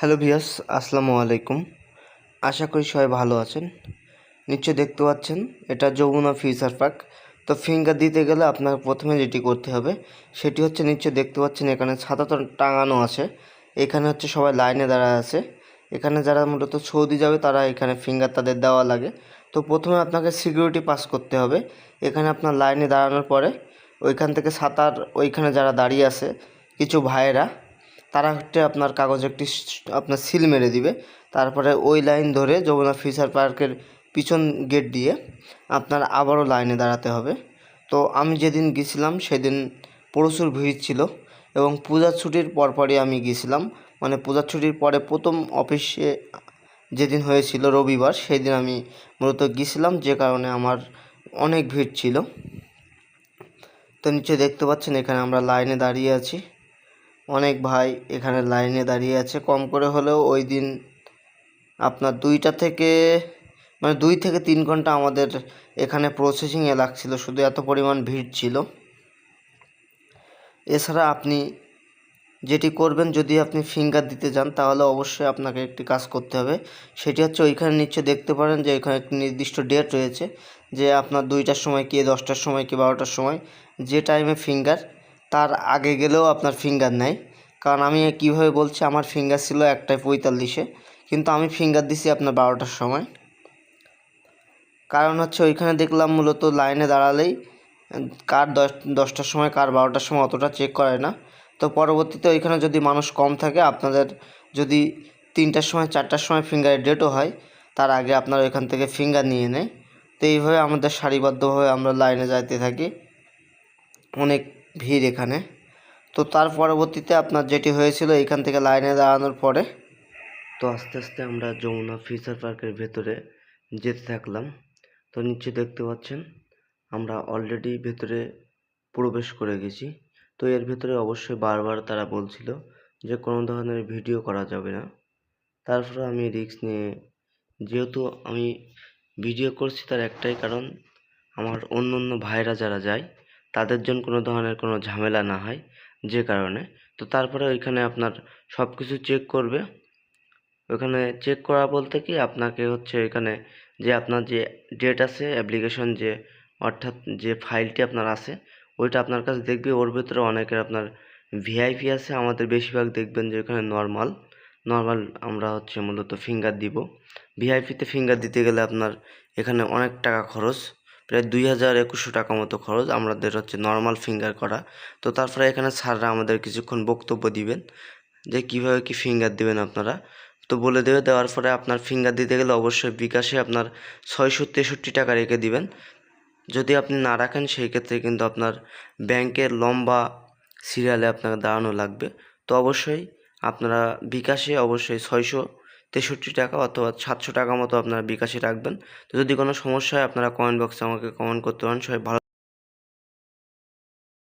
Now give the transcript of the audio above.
Hello ভিয়াস, আসসালামু আলাইকুম। আশা করি সবাই ভালো আছেন। নিশ্চয় দেখতে পাচ্ছেন, এটা যমুনা ফিউচার পার্ক। তো ফিঙ্গার দিতে গেলে আপনাকে প্রথমে যেটি করতে হবে, সেটি হচ্ছে নিশ্চয় দেখতে পাচ্ছেন, এখানে ছাতা তো টাঙানো আছে। এখানে হচ্ছে সবাই লাইনে দাঁড়ায় আছে। এখানে যারা মূলত সৌদি যাবে, তারা এখানে ফিঙ্গার তাদের দেওয়া লাগে। তো প্রথমে আপনাকে সিকিউরিটি পাস করতে হবে। এখানে আপনার লাইনে দাঁড়ানোর পরে, ওইখান থেকে সাঁতার ওইখানে যারা দাঁড়িয়ে আছে, কিছু ভাইয়েরা তারা হচ্ছে আপনার কাগজে একটি আপনার সিল মেরে দিবে। তারপরে ওই লাইন ধরে যমুনা ফিশার পার্কের পিছন গেট দিয়ে আপনার আবারও লাইনে দাঁড়াতে হবে। তো আমি যেদিন গেছিলাম সেদিন প্রচুর ভিড় ছিল এবং পূজার ছুটির পরপরই আমি গিয়েছিলাম মানে পূজার ছুটির পরে প্রথম অফিসে যেদিন হয়েছিল রবিবার সেই দিন আমি মূলত গিয়েছিলাম যে কারণে আমার অনেক ভিড় ছিল। তো নিচে দেখতে পাচ্ছেন এখানে আমরা লাইনে দাঁড়িয়ে আছি। অনেক ভাই এখানে লাইনে দাঁড়িয়ে আছে। কম করে হলেও ওই দিন আপনার দুইটা থেকে মানে দুই থেকে তিন ঘণ্টা আমাদের এখানে প্রসেসিংয়ে লাগছিল। শুধু এত পরিমাণ ভিড় ছিল। এছাড়া আপনি যেটি করবেন, যদি আপনি ফিঙ্গার দিতে যান, তাহলে অবশ্যই আপনাকে একটি কাজ করতে হবে। সেটি হচ্ছে ওইখানে নিচে দেখতে পারেন যে এখানে একটি নির্দিষ্ট ডেট রয়েছে যে আপনার দুইটার সময় কি, দশটার সময় কি, বারোটার সময়, যে টাইমে ফিঙ্গার তার আগে গেলেও আপনার ফিঙ্গার নেয় কারণ আমি কীভাবে বলছি, আমার ফিঙ্গার ছিল একটায় পঁয়তাল্লিশে, কিন্তু আমি ফিঙ্গার দিছি আপনার বারোটার সময়। কারণ হচ্ছে ওইখানে দেখলাম মূলত লাইনে দাঁড়ালেই, কার দশ, দশটার সময়, কার বারোটার সময় অতটা চেক করে না। তো পরবর্তীতে ওইখানে যদি মানুষ কম থাকে, আপনাদের যদি তিনটার সময়, চারটার সময় ফিঙ্গারের ডেটও হয়, তার আগে আপনারা ওইখান থেকে ফিঙ্গার নিয়ে নেয়। তো এইভাবে আমাদের সারিবদ্ধভাবে আমরা লাইনে যাইতে থাকি। অনেক ভিড় এখানে। তো তার পরবর্তীতে আপনার যেটি হয়েছিল, এখান থেকে লাইনে দাঁড়ানোর পরে তো আস্তে আস্তে আমরা যমুনা ফিচার পার্কের ভেতরে যেতে থাকলাম। তো নিচে দেখতে পাচ্ছেন, আমরা অলরেডি ভেতরে প্রবেশ করে গেছি। তো এর ভেতরে অবশ্যই বারবার তারা বলছিল যে কোনো ধরনের ভিডিও করা যাবে না। তারপরে আমি রিস্ক নিয়ে, যেহেতু আমি ভিডিও করছি তার একটাই কারণ, আমার অন্য অন্য ভাইরা যারা যায় তাদের জন্য কোনো ধরনের কোনো ঝামেলা না হয় যে কারণে। তো তারপরে ওইখানে আপনার সব কিছু চেক করবে। ওখানে চেক করা বলতে কি আপনাকে হচ্ছে এখানে যে আপনার যে ডেট আছে অ্যাপ্লিকেশন যে, অর্থাৎ যে ফাইলটি আপনার আছে, ওইটা আপনার কাছে দেখবে। ওর ভিতরে অনেকের আপনার ভিআইপি আছে, আমাদের বেশিরভাগ দেখবেন যে এখানে নর্মাল নর্মাল আমরা হচ্ছে মূলত ফিঙ্গার দিব। ভিআইপিতে ফিঙ্গার দিতে গেলে আপনার এখানে অনেক টাকা খরচ। প্রায় দুই হাজার একুশশো টাকা মতো খরচ আমাদের হচ্ছে নর্মাল ফিঙ্গার করা। তো তারপরে এখানে স্যাররা আমাদের কিছুক্ষণ বক্তব্য দিবেন, যে কীভাবে কি ফিঙ্গার দিবেন আপনারা। তো বলে দেবে, দেওয়ার পরে আপনার ফিঙ্গার দিতে গেলে অবশ্যই বিকাশে আপনার ছয়শো তেষট্টি টাকা রেখে দিবেন। যদি আপনি না রাখেন, সেই ক্ষেত্রে কিন্তু আপনার ব্যাংকের লম্বা সিরিয়ালে আপনাকে দাঁড়ানো লাগবে। তো অবশ্যই আপনারা বিকাশে অবশ্যই ছয়শো তেষট্টি টাকা অথবা সাতশো টাকা মতো আপনারা বিকাশে রাখবেন। তো যদি কোনো সমস্যা হয়, আপনারা কমেন্ট বক্সে আমাকে কমেন্ট করতে পারেন। সবাই ভালো